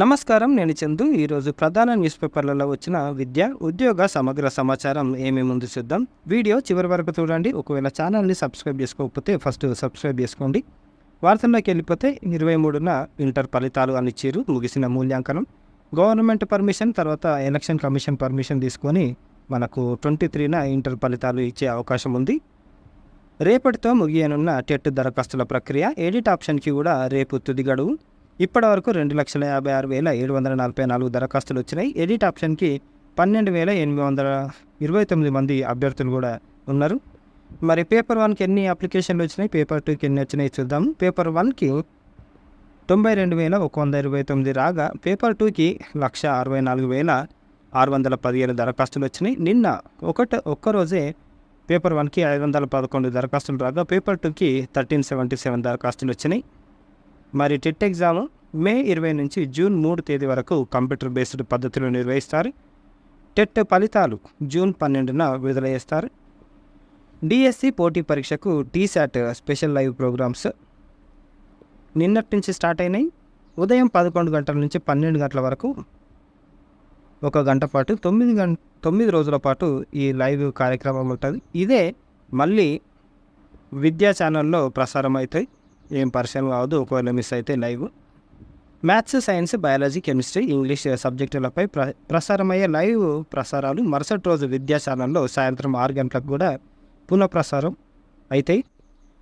నమస్కారం నేను చందు. ఈరోజు ప్రధాన న్యూస్ పేపర్లలో వచ్చిన విద్య ఉద్యోగ సమగ్ర సమాచారం ఏమేమి ముందు చూద్దాం. వీడియో చివరి వరకు చూడండి. ఒకవేళ ఛానల్ని సబ్స్క్రైబ్ చేసుకోకపోతే ఫస్ట్ సబ్స్క్రైబ్ చేసుకోండి. వార్తల్లోకి వెళ్ళిపోతే ఇరవై మూడున ఇంటర్ ఫలితాలు అని ఇచ్చారు ముగిసిన మూల్యాంకనం. గవర్నమెంట్ పర్మిషన్ తర్వాత ఎలక్షన్ కమిషన్ పర్మిషన్ తీసుకొని మనకు ట్వంటీ త్రీన ఇంటర్ ఫలితాలు ఇచ్చే అవకాశం ఉంది. రేపటితో ముగియనున్న టెట్ దరఖాస్తుల ప్రక్రియ. ఎడిట్ ఆప్షన్కి కూడా రేపు తుది గడువు. ఇప్పటివరకు రెండు లక్షల యాభై ఆరు వేల ఏడు వందల నలభై నాలుగు దరఖాస్తులు వచ్చినాయి. ఎడిట్ ఆప్షన్కి పన్నెండు వేల ఎనిమిది వందల ఇరవై తొమ్మిది మంది అభ్యర్థులు కూడా ఉన్నారు. మరి పేపర్ వన్కి ఎన్ని అప్లికేషన్లు వచ్చినాయి? పేపర్ టూకి ఎన్ని వచ్చినాయి చూద్దాం. పేపర్ వన్కి తొంభై రెండు వేల ఒక వంద ఇరవై తొమ్మిది రాగా పేపర్ టూకి లక్ష అరవై నాలుగు వేల ఆరు వందల పదిహేను దరఖాస్తులు వచ్చినాయి. నిన్న ఒకట ఒక్కరోజే పేపర్ వన్కి ఐదు వందల పదకొండు దరఖాస్తులు రాగా పేపర్ టూకి థర్టీన్ సెవెంటీ సెవెన్ దరఖాస్తులు వచ్చినాయి. మరి టెట్ ఎగ్జామ్ మే ఇరవై నుంచి జూన్ మూడు తేదీ వరకు కంప్యూటర్ బేస్డ్ పద్ధతిలో నిర్వహిస్తారు. టెట్ ఫలితాలు జూన్ పన్నెండున విడుదల చేస్తారు డిఎస్సి పోటీ పరీక్షకు టీశాట్ స్పెషల్ లైవ్ ప్రోగ్రామ్స్ నిన్నటి నుంచి స్టార్ట్ అయినాయి. ఉదయం పదకొండు గంటల నుంచి పన్నెండు గంటల వరకు ఒక గంట పాటు తొమ్మిది గంట తొమ్మిది రోజుల పాటు ఈ లైవ్ కార్యక్రమం ఉంటుంది. ఇదే మళ్ళీ విద్యా ఛానల్లో ప్రసారం అవుతాయి ఏం పరిచయం కావద్దు ఒకవేళ మిస్ అయితే live. Maths science biology chemistry English సబ్జెక్టులపై ప్ర ప్రసారమయ్యే లైవ్ ప్రసారాలు మరుసటి రోజు విద్యా ఛానల్లో సాయంత్రం ఆరు గంటలకు కూడా పునఃప్రసారం అవుతాయి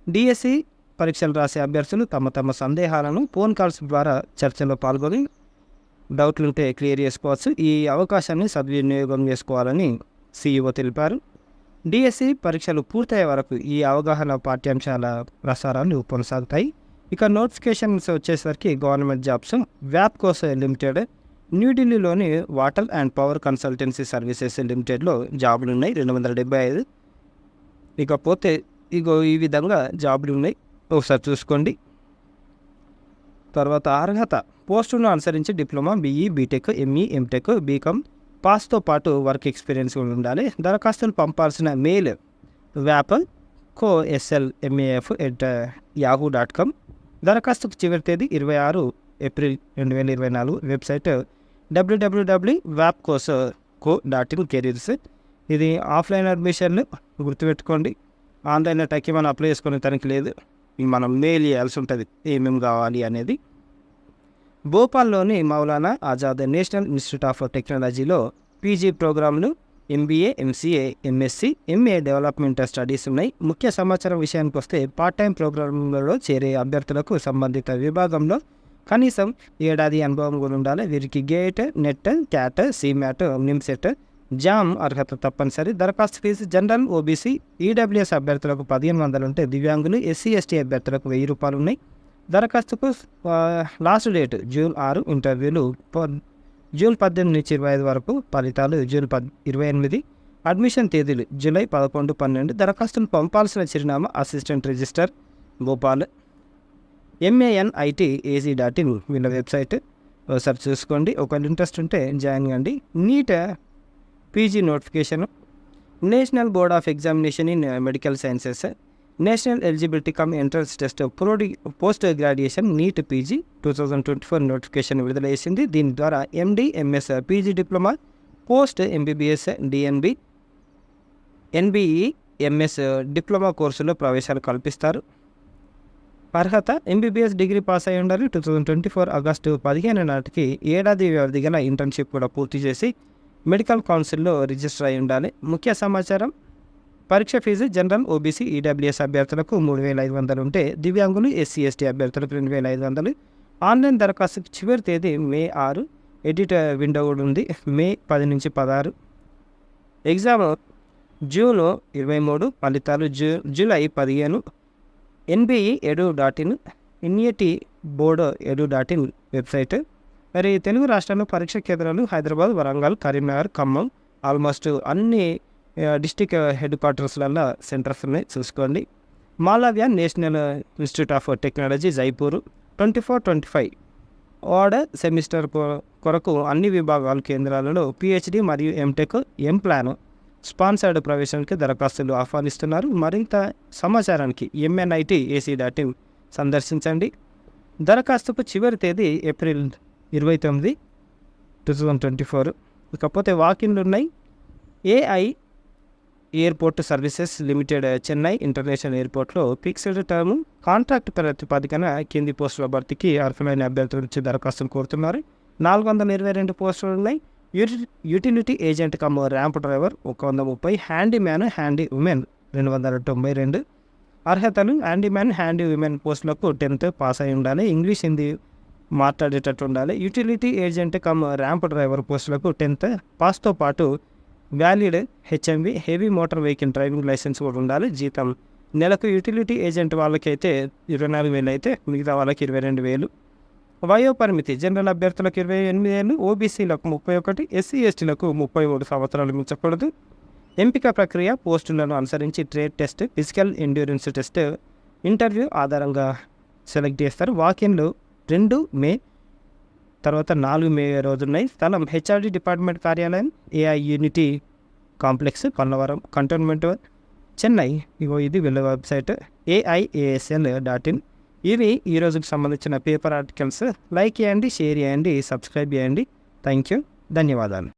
డిఎస్సి పరీక్షలు రాసే అభ్యర్థులు తమ తమ సందేహాలను ఫోన్ కాల్స్ ద్వారా చర్చలో పాల్గొని డౌట్లు ఉంటే క్లియర్ చేసుకోవచ్చు. ఈ అవకాశాన్ని సద్వినియోగం చేసుకోవాలని సీఈఓ తెలిపారు. డిఎస్సి పరీక్షలు పూర్తయ్యే వరకు ఈ అవగాహన పాఠ్యాంశాల ప్రసారాలు కొనసాగుతాయి. ఇక నోటిఫికేషన్స్ వచ్చేసరికి గవర్నమెంట్ జాబ్స్ వ్యాప్ కోసం లిమిటెడ్ న్యూఢిల్లీలోని Water and Power Consultancy Services లిమిటెడ్లో జాబులు ఉన్నాయి రెండు వందల డెబ్బై ఐదు. ఇకపోతే ఇగో ఈ విధంగా జాబులు ఉన్నాయి ఒకసారి చూసుకోండి. తర్వాత అర్హత పోస్టును అనుసరించి diploma BE BTech ME MTech BCom పాస్తో పాటు వర్క్ ఎక్స్పీరియన్స్ కూడా ఉండాలి. దరఖాస్తులు పంపాల్సిన mail wap co SL MAF at Yahoo dot com. దరఖాస్తుకు చివరి తేదీ ఇరవై ఆరు ఏప్రిల్ రెండు వేల ఇరవై నాలుగు వెబ్సైట్ డబ్ల్యూడబ్ల్యూడబ్ల్యూ వ్యాప్ కోస్ కో డాట్ ఇన్ కెరీర్స్ ఇది ఆఫ్లైన్ అడ్మిషన్లు గుర్తుపెట్టుకోండి. ఆన్లైన్ టైకి మనం అప్లై చేసుకునే తనకి లేదు. మనం మెయిల్ చేయాల్సి ఉంటుంది. ఏమేమి కావాలి అనేది. భోపాల్లోని Maulana Azad National Institute of టెక్నాలజీలో పీజీ ప్రోగ్రాంలు MBA MCA MSc MA development studies ఉన్నాయి. ముఖ్య సమాచారం విషయానికి వస్తే పార్ట్ టైం ప్రోగ్రాంలలో చేరే అభ్యర్థులకు సంబంధిత విభాగంలో కనీసం ఏడాది అనుభవం కూడా ఉండాలి. వీరికి GATE NET CAT CMAT NIMCET JAM అర్హత తప్పనిసరి. దరఖాస్తు ఫీజు జనరల్ ఓబీసీ ఈడబ్ల్యూఎస్ అభ్యర్థులకు పదిహేను వందలు ఉంటే దివ్యాంగులు ఎస్సీ ఎస్టీ అభ్యర్థులకు వెయ్యి రూపాయలు ఉన్నాయి. దరఖాస్తుకు లాస్ట్ డేట్ జూన్ ఆరు ఇంటర్వ్యూలు జూన్ పద్దెనిమిది నుంచి ఇరవై ఐదు వరకు ఫలితాలు జూన్ పద్ ఇరవై ఎనిమిది అడ్మిషన్ తేదీలు జూలై పదకొండు పన్నెండు దరఖాస్తులు పంపాల్సిన చిరునామా assistant register Bhopal. MANIT AG dot in వీళ్ళ వెబ్సైట్. ఒకసారి చూసుకోండి. ఒకవేళ ఇంట్రెస్ట్ ఉంటే జాయిన్ కండి NEET PG notification. National Board of Examination in Medical Sciences. National Eligibility cum Entrance Test ప్రోడి post graduation NEET PG two thousand twenty four notification విడుదల చేసింది. దీని ద్వారా MD MS PG diploma post MBBS DNB NBE MS diploma కోర్సులో ప్రవేశాలు కల్పిస్తారు. అర్హత MBBS degree pass అయి ఉండాలి. Two thousand twenty four August పదిహేను నాటికి ఏడాది వ్యవధి గల ఇంటర్న్షిప్ కూడా పూర్తి చేసి మెడికల్ కౌన్సిల్లో రిజిస్టర్ అయి ఉండాలి. ముఖ్య సమాచారం పరీక్ష ఫీజు జనరల్ ఓబీసీ ఈడబ్ల్యూఎస్ అభ్యర్థులకు మూడు వేల ఐదు వందలు ఉంటే దివ్యాంగులు ఎస్సీ ఎస్టీ అభ్యర్థులకు రెండు వేల ఐదు వందలు. ఆన్లైన్ దరఖాస్తుకు చివరి తేదీ మే ఆరు. ఎడిట్ విండో కూడా ఉంది. మే పది నుంచి పదహారు. ఎగ్జామ్ జూన్ ఇరవై మూడు ఫలితాలు జూ జూలై పదిహేను. NBE edu dot in NAT board edu dot in website. మరి తెలుగు రాష్ట్రాల్లో పరీక్ష కేంద్రాలు హైదరాబాద్ వరంగల్ కరీంనగర్ ఖమ్మం. ఆల్మోస్ట్ అన్ని డిస్టిక్ హెడ్ క్వార్టర్స్లలో సెంటర్స్ ఉన్నాయి చూసుకోండి. Malaviya national institute of technology Jaipur. Twenty four twenty five. Odd semester కొ- కొరకు అన్ని విభాగాల కేంద్రాలలో పిహెచ్డి మరియు ఎంటెక్ ఎం ప్లాన్? స్పాన్సర్డ్ ప్రవేశానికి దరఖాస్తులు ఆహ్వానిస్తున్నారు. మరింత సమాచారానికి ఎంఎన్ఐటి ఏసీ డాట్ ఇన్ సందర్శించండి. దరఖాస్తుకు చివరి తేదీ ఏప్రిల్ ఇరవై తొమ్మిది టూ థౌజండ్ ట్వంటీ ఫోర్. ఇకపోతే వాకిన్లు ఉన్నాయి. AI airport services limited Chennai international ఎయిర్పోర్ట్లో ఫిక్స్డ్ టర్మ్ కాంట్రాక్ట్ ప్రతిపాదికన కింది పోస్టుల భర్తీకి అర్హులైన అభ్యర్థుల నుంచి దరఖాస్తులు కోరుతున్నారు. నాలుగు వందల ఇరవై రెండు పోస్టులు ఉన్నాయి. Utility agent cum ramp driver ఒక వంద ముప్పై హ్యాండీ మ్యాన్ హ్యాండీ ఉమెన్ రెండు వందల తొంభై రెండు. అర్హతలు హ్యాండీ మ్యాన్ హ్యాండీ ఉమెన్ పోస్టులకు టెన్త్ పాస్ అయి ఉండాలి. ఇంగ్లీష్ హిందీ మాట్లాడేటట్టు ఉండాలి. Utility agent cum ramp driver పోస్టులకు టెన్త్ పాస్తో పాటు valid HMV heavy motor vehicle driving licence కూడా ఉండాలి. జీతం నెలకు యూటిలిటీ ఏజెంట్ వాళ్ళకైతే ఇరవై నాలుగు వేలు అయితే మిగతా వాళ్ళకి ఇరవై రెండు వేలు. వయో పరిమితి జనరల్ అభ్యర్థులకు ఇరవై ఎనిమిది ఏళ్ళు ఓబీసీలకు ముప్పై ఒకటి ఎస్సీ ఎస్టీలకు ముప్పై మూడు సంవత్సరాలు మించకూడదు. ఎంపిక ప్రక్రియ పోస్టులను అనుసరించి trade test physical endurance test interview ఆధారంగా సెలెక్ట్ చేస్తారు. వాకిన్లు రెండు మే తర్వాత నాలుగు మే రోజున్నాయి స్థలం హెచ్ఆర్డి డిపార్ట్మెంట్ కార్యాలయం AI unity complex Pallavaram cantonment Chennai. ఇగో ఇది వీళ్ళ వెబ్సైట్ ఏఐఏఎస్ఎల్ డాట్ ఇన్. ఇవి ఈ రోజుకి సంబంధించిన పేపర్ ఆర్టికల్స్. లైక్ చేయండి షేర్ చేయండి సబ్స్క్రైబ్ చేయండి. థ్యాంక్ యూ ధన్యవాదాలు.